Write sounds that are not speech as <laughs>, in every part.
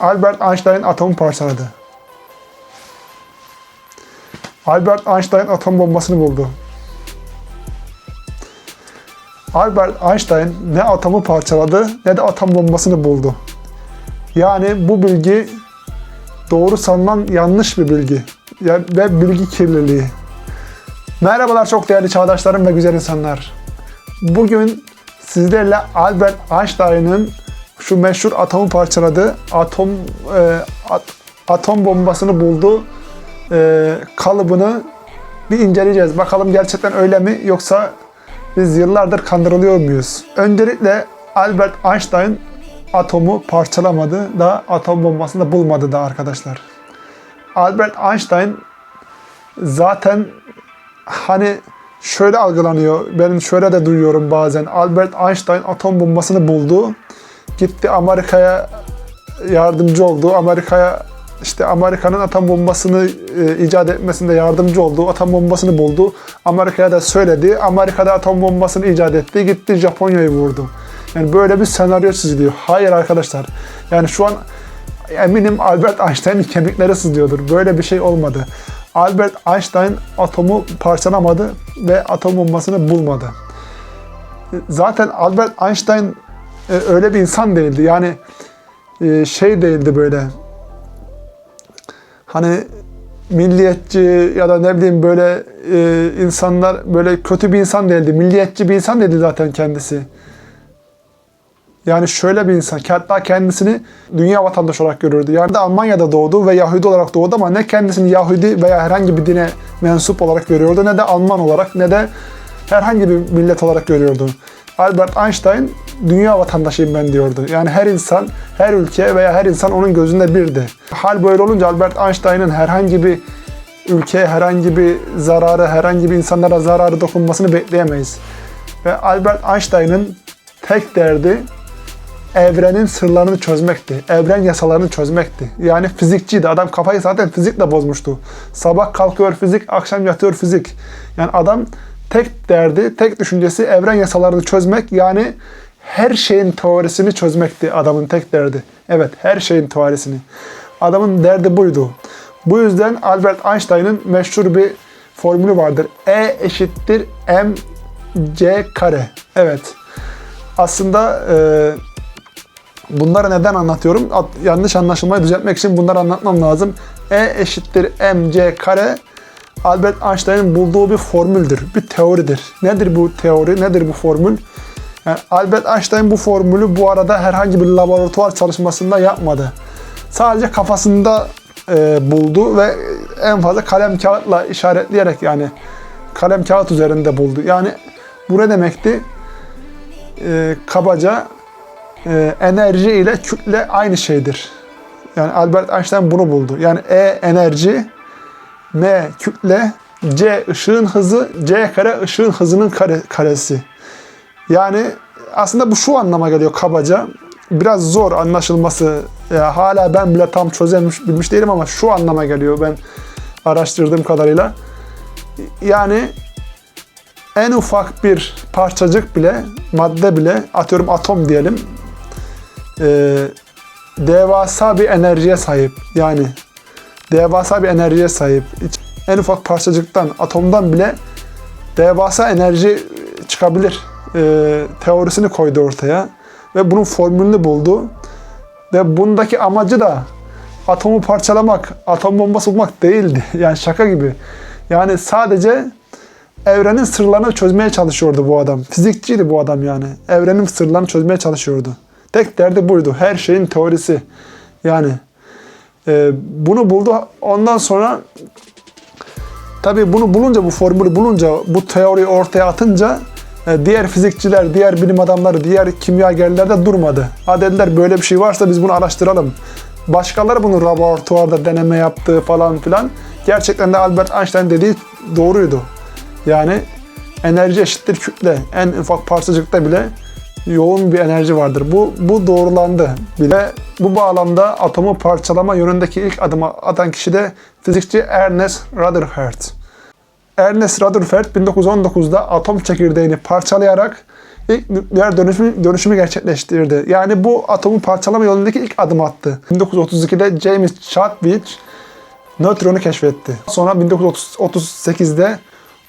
Albert Einstein atomu parçaladı. Albert Einstein atom bombasını buldu. Albert Einstein ne atomu parçaladı ne de atom bombasını buldu. Yani bu bilgi doğru sanılan yanlış bir bilgi ve bilgi kirliliği. Merhabalar çok değerli çağdaşlarım ve güzel insanlar. Bugün sizlerle Albert Einstein'ın şu meşhur atomu parçaladı, atom e, at- atom bombasını buldu e, kalıbını bir inceleyeceğiz. Bakalım gerçekten öyle mi yoksa biz yıllardır kandırılıyor muyuz? Öncelikle Albert Einstein atomu parçalamadı da atom bombasını da bulmadı da arkadaşlar. Albert Einstein zaten hani şöyle algılanıyor. Benim şöyle de duyuyorum bazen. Albert Einstein atom bombasını buldu. Gitti Amerika'ya yardımcı oldu. Amerika'ya işte Amerika'nın atom bombasını e, icat etmesinde yardımcı oldu. Atom bombasını buldu. Amerika'ya da söyledi. Amerika'da atom bombasını icat etti. Gitti Japonya'yı vurdu. Yani böyle bir senaryo çiziliyor. Hayır arkadaşlar. Yani şu an eminim Albert Einstein'in kemikleri sızlıyordur. Böyle bir şey olmadı. Albert Einstein atomu parçalamadı ve atom bombasını bulmadı. Zaten Albert Einstein e, öyle bir insan değildi. Yani e, şey değildi böyle. Hani milliyetçi ya da ne bileyim böyle e, insanlar böyle kötü bir insan değildi. Milliyetçi bir insan değildi zaten kendisi. Yani şöyle bir insan hatta kendisini dünya vatandaşı olarak görürdü. Yani de Almanya'da doğdu ve Yahudi olarak doğdu ama ne kendisini Yahudi veya herhangi bir dine mensup olarak görüyordu ne de Alman olarak ne de herhangi bir millet olarak görüyordu. Albert Einstein dünya vatandaşıyım ben diyordu. Yani her insan, her ülke veya her insan onun gözünde birdi. Hal böyle olunca Albert Einstein'ın herhangi bir ülkeye herhangi bir zararı, herhangi bir insanlara zararı dokunmasını bekleyemeyiz. Ve Albert Einstein'ın tek derdi evrenin sırlarını çözmekti. Evren yasalarını çözmekti. Yani fizikçiydi. Adam kafayı zaten fizikle bozmuştu. Sabah kalkıyor fizik, akşam yatıyor fizik. Yani adam tek derdi, tek düşüncesi evren yasalarını çözmek. Yani her şeyin teorisini çözmekti adamın tek derdi. Evet, her şeyin teorisini. Adamın derdi buydu. Bu yüzden Albert Einstein'ın meşhur bir formülü vardır. E eşittir mc kare. Evet. Aslında e, Bunları neden anlatıyorum? At- yanlış anlaşılmayı düzeltmek için bunları anlatmam lazım. E eşittir mc kare Albert Einstein'ın bulduğu bir formüldür, bir teoridir. Nedir bu teori, nedir bu formül? Yani Albert Einstein bu formülü bu arada herhangi bir laboratuvar çalışmasında yapmadı. Sadece kafasında e, buldu ve en fazla kalem kağıtla işaretleyerek yani kalem kağıt üzerinde buldu. Yani bu ne demekti? E, kabaca e, enerji ile kütle aynı şeydir. Yani Albert Einstein bunu buldu. Yani E enerji, M kütle, C ışığın hızı, C kare ışığın hızının kare, karesi. Yani aslında bu şu anlama geliyor kabaca. Biraz zor anlaşılması. Ya hala ben bile tam çözemiş bilmiş değilim ama şu anlama geliyor ben araştırdığım kadarıyla. Yani en ufak bir parçacık bile, madde bile, atıyorum atom diyelim, e, devasa bir enerjiye sahip. Yani devasa bir enerjiye sahip. En ufak parçacıktan, atomdan bile devasa enerji çıkabilir. E, teorisini koydu ortaya ve bunun formülünü buldu. Ve bundaki amacı da atomu parçalamak, atom bombası bulmak değildi. <laughs> Yani şaka gibi. Yani sadece evrenin sırlarını çözmeye çalışıyordu bu adam. Fizikçiydi bu adam yani. Evrenin sırlarını çözmeye çalışıyordu. Tek derdi buydu. Her şeyin teorisi. Yani e, bunu buldu. Ondan sonra tabii bunu bulunca, bu formülü bulunca, bu teoriyi ortaya atınca e, diğer fizikçiler, diğer bilim adamları, diğer kimyagerler de durmadı. Ha dediler böyle bir şey varsa biz bunu araştıralım. Başkaları bunu laboratuvarda deneme yaptı falan filan. Gerçekten de Albert Einstein dediği doğruydu. Yani enerji eşittir kütle. En ufak parçacıkta bile yoğun bir enerji vardır. Bu bu doğrulandı bile. Bu bağlamda atomu parçalama yönündeki ilk adımı atan kişi de fizikçi Ernest Rutherford. Ernest Rutherford 1919'da atom çekirdeğini parçalayarak ilk nükleer dönüşümü, dönüşümü gerçekleştirdi. Yani bu atomu parçalama yolundaki ilk adım attı. 1932'de James Chadwick nötronu keşfetti. Sonra 1938'de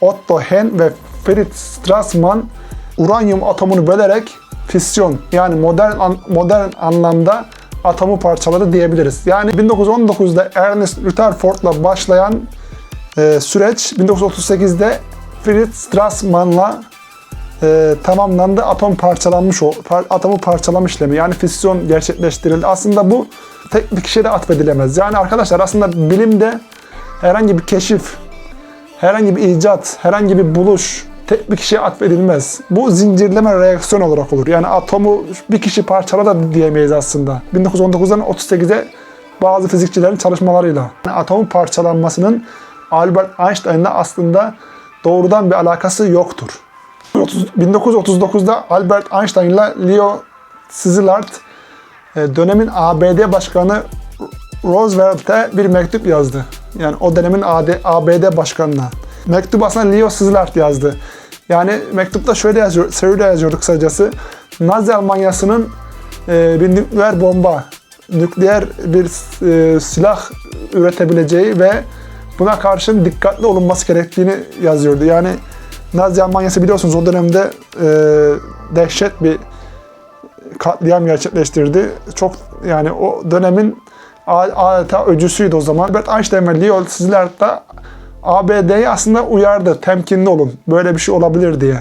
Otto Hahn ve Fritz Strassmann uranyum atomunu bölerek fisyon yani modern an- modern anlamda atomu parçaladı diyebiliriz. Yani 1919'da Ernest Rutherford'la başlayan e, süreç 1938'de Fritz Strassmann'la e, tamamlandı. Atom parçalanmış o par- atomu parçalama işlemi yani fisyon gerçekleştirildi. Aslında bu tek bir kişiye de atfedilemez. Yani arkadaşlar aslında bilimde herhangi bir keşif, herhangi bir icat, herhangi bir buluş tek bir kişiye atfedilmez. Bu zincirleme reaksiyon olarak olur. Yani atomu bir kişi parçaladı da diyemeyiz aslında. 1919'dan 38'e bazı fizikçilerin çalışmalarıyla. Yani atomun parçalanmasının Albert Einstein'la aslında doğrudan bir alakası yoktur. 30 1939'da Albert Einstein ile Leo Szilard e, dönemin ABD Başkanı Roosevelt'e bir mektup yazdı. Yani o dönemin AD, ABD başkanına. Mektup aslında Leo Szilard yazdı. Yani mektupta şöyle yazıyor, şöyle yazıyordu kısacası. Nazi Almanyası'nın e, bir nükleer bomba, nükleer bir e, silah üretebileceği ve buna karşın dikkatli olunması gerektiğini yazıyordu. Yani Nazi Almanyası biliyorsunuz o dönemde e, dehşet bir katliam gerçekleştirdi. Çok yani o dönemin adeta öcüsüydü o zaman. Albert Einstein ve Leo Szilard da ABD'yi aslında uyardı. Temkinli olun. Böyle bir şey olabilir diye.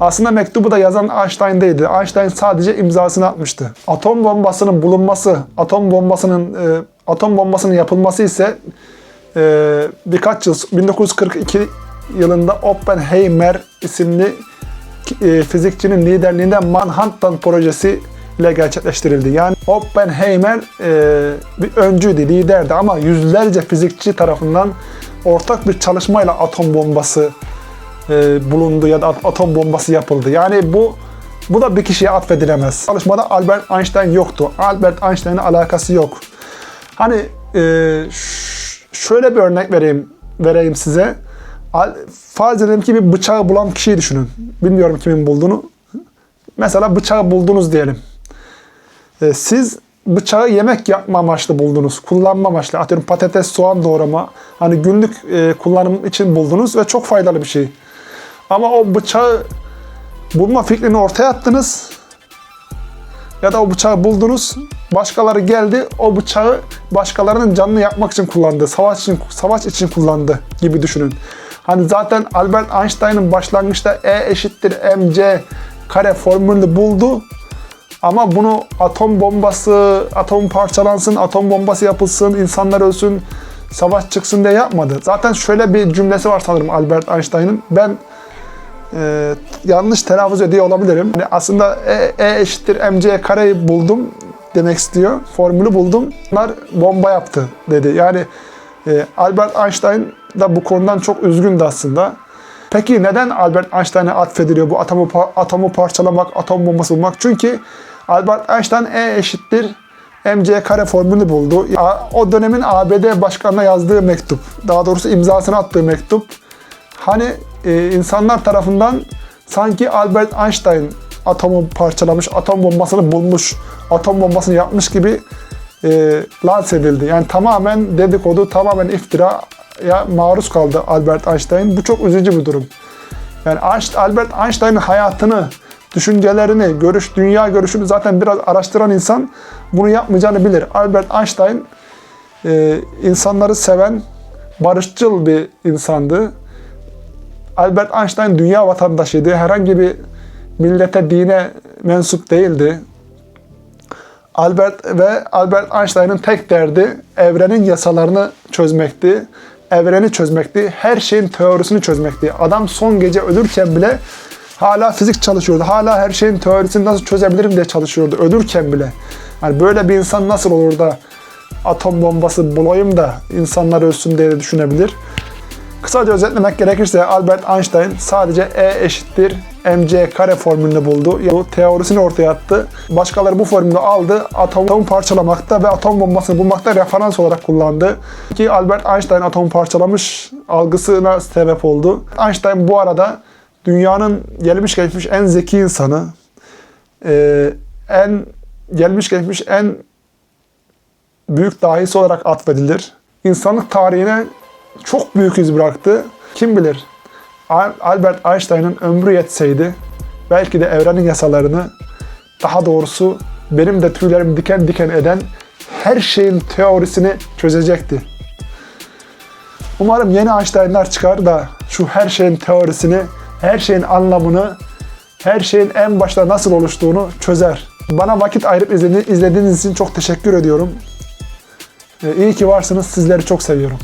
Aslında mektubu da yazan Einstein değildi. Einstein sadece imzasını atmıştı. Atom bombasının bulunması, atom bombasının e, atom bombasının yapılması ise e, birkaç yıl 1942 yılında Oppenheimer isimli e, fizikçinin liderliğinde Manhattan projesi ile gerçekleştirildi. Yani Oppenheimer e, bir öncüydü, liderdi ama yüzlerce fizikçi tarafından ortak bir çalışmayla atom bombası e, bulundu ya da at- atom bombası yapıldı. Yani bu bu da bir kişiye atfedilemez. Çalışmada Albert Einstein yoktu. Albert Einstein'ın alakası yok. Hani e, şöyle bir örnek vereyim vereyim size. Al- Farz edelim ki bir bıçağı bulan kişiyi düşünün. Bilmiyorum kimin bulduğunu. Mesela bıçağı buldunuz diyelim. E, siz bıçağı yemek yapma amaçlı buldunuz. Kullanma amaçlı. Atıyorum patates, soğan doğrama. Hani günlük e, kullanım için buldunuz ve çok faydalı bir şey. Ama o bıçağı bulma fikrini ortaya attınız. Ya da o bıçağı buldunuz. Başkaları geldi. O bıçağı başkalarının canını yakmak için kullandı. Savaş için savaş için kullandı gibi düşünün. Hani zaten Albert Einstein'ın başlangıçta E eşittir mc kare formülünü buldu. Ama bunu atom bombası, atom parçalansın, atom bombası yapılsın, insanlar ölsün, savaş çıksın diye yapmadı. Zaten şöyle bir cümlesi var sanırım Albert Einstein'ın. Ben e, yanlış telaffuz ediyor olabilirim. Yani aslında E, e eşittir mc kareyi buldum demek istiyor. Formülü buldum. Bunlar bomba yaptı dedi. Yani e, Albert Einstein da bu konudan çok üzgündü aslında. Peki neden Albert Einstein'a atfediliyor bu atomu, atomu parçalamak, atom bombası bulmak? Çünkü Albert Einstein E eşittir mc kare formülünü buldu. O dönemin ABD başkanına yazdığı mektup, daha doğrusu imzasını attığı mektup. Hani e, insanlar tarafından sanki Albert Einstein atomu parçalamış, atom bombasını bulmuş, atom bombasını yapmış gibi e, lanse edildi. Yani tamamen dedikodu, tamamen iftiraya maruz kaldı Albert Einstein. Bu çok üzücü bir durum. Yani Albert Einstein'ın hayatını, düşüncelerini, görüş, dünya görüşünü zaten biraz araştıran insan bunu yapmayacağını bilir. Albert Einstein e, insanları seven, barışçıl bir insandı. Albert Einstein dünya vatandaşıydı. Herhangi bir millete, dine mensup değildi. Albert ve Albert Einstein'ın tek derdi evrenin yasalarını çözmekti. Evreni çözmekti. Her şeyin teorisini çözmekti. Adam son gece ölürken bile hala fizik çalışıyordu. Hala her şeyin teorisini nasıl çözebilirim diye çalışıyordu. Ölürken bile. Yani böyle bir insan nasıl olur da atom bombası bulayım da insanlar ölsün diye düşünebilir. Kısaca özetlemek gerekirse Albert Einstein sadece E eşittir mc kare formülünü buldu. Yani teorisini ortaya attı. Başkaları bu formülü aldı. Atomu parçalamakta ve atom bombasını bulmakta referans olarak kullandı. Ki Albert Einstein atomu parçalamış algısına sebep oldu. Einstein bu arada dünyanın gelmiş geçmiş en zeki insanı, e, en gelmiş geçmiş en büyük dahisi olarak atfedilir. İnsanlık tarihine çok büyük iz bıraktı. Kim bilir Al- Albert Einstein'ın ömrü yetseydi belki de evrenin yasalarını daha doğrusu benim de tüylerimi diken diken eden her şeyin teorisini çözecekti. Umarım yeni Einstein'lar çıkar da şu her şeyin teorisini, her şeyin anlamını, her şeyin en başta nasıl oluştuğunu çözer. Bana vakit ayırıp izledi- izlediğiniz için çok teşekkür ediyorum. Ee, İyi ki varsınız. Sizleri çok seviyorum.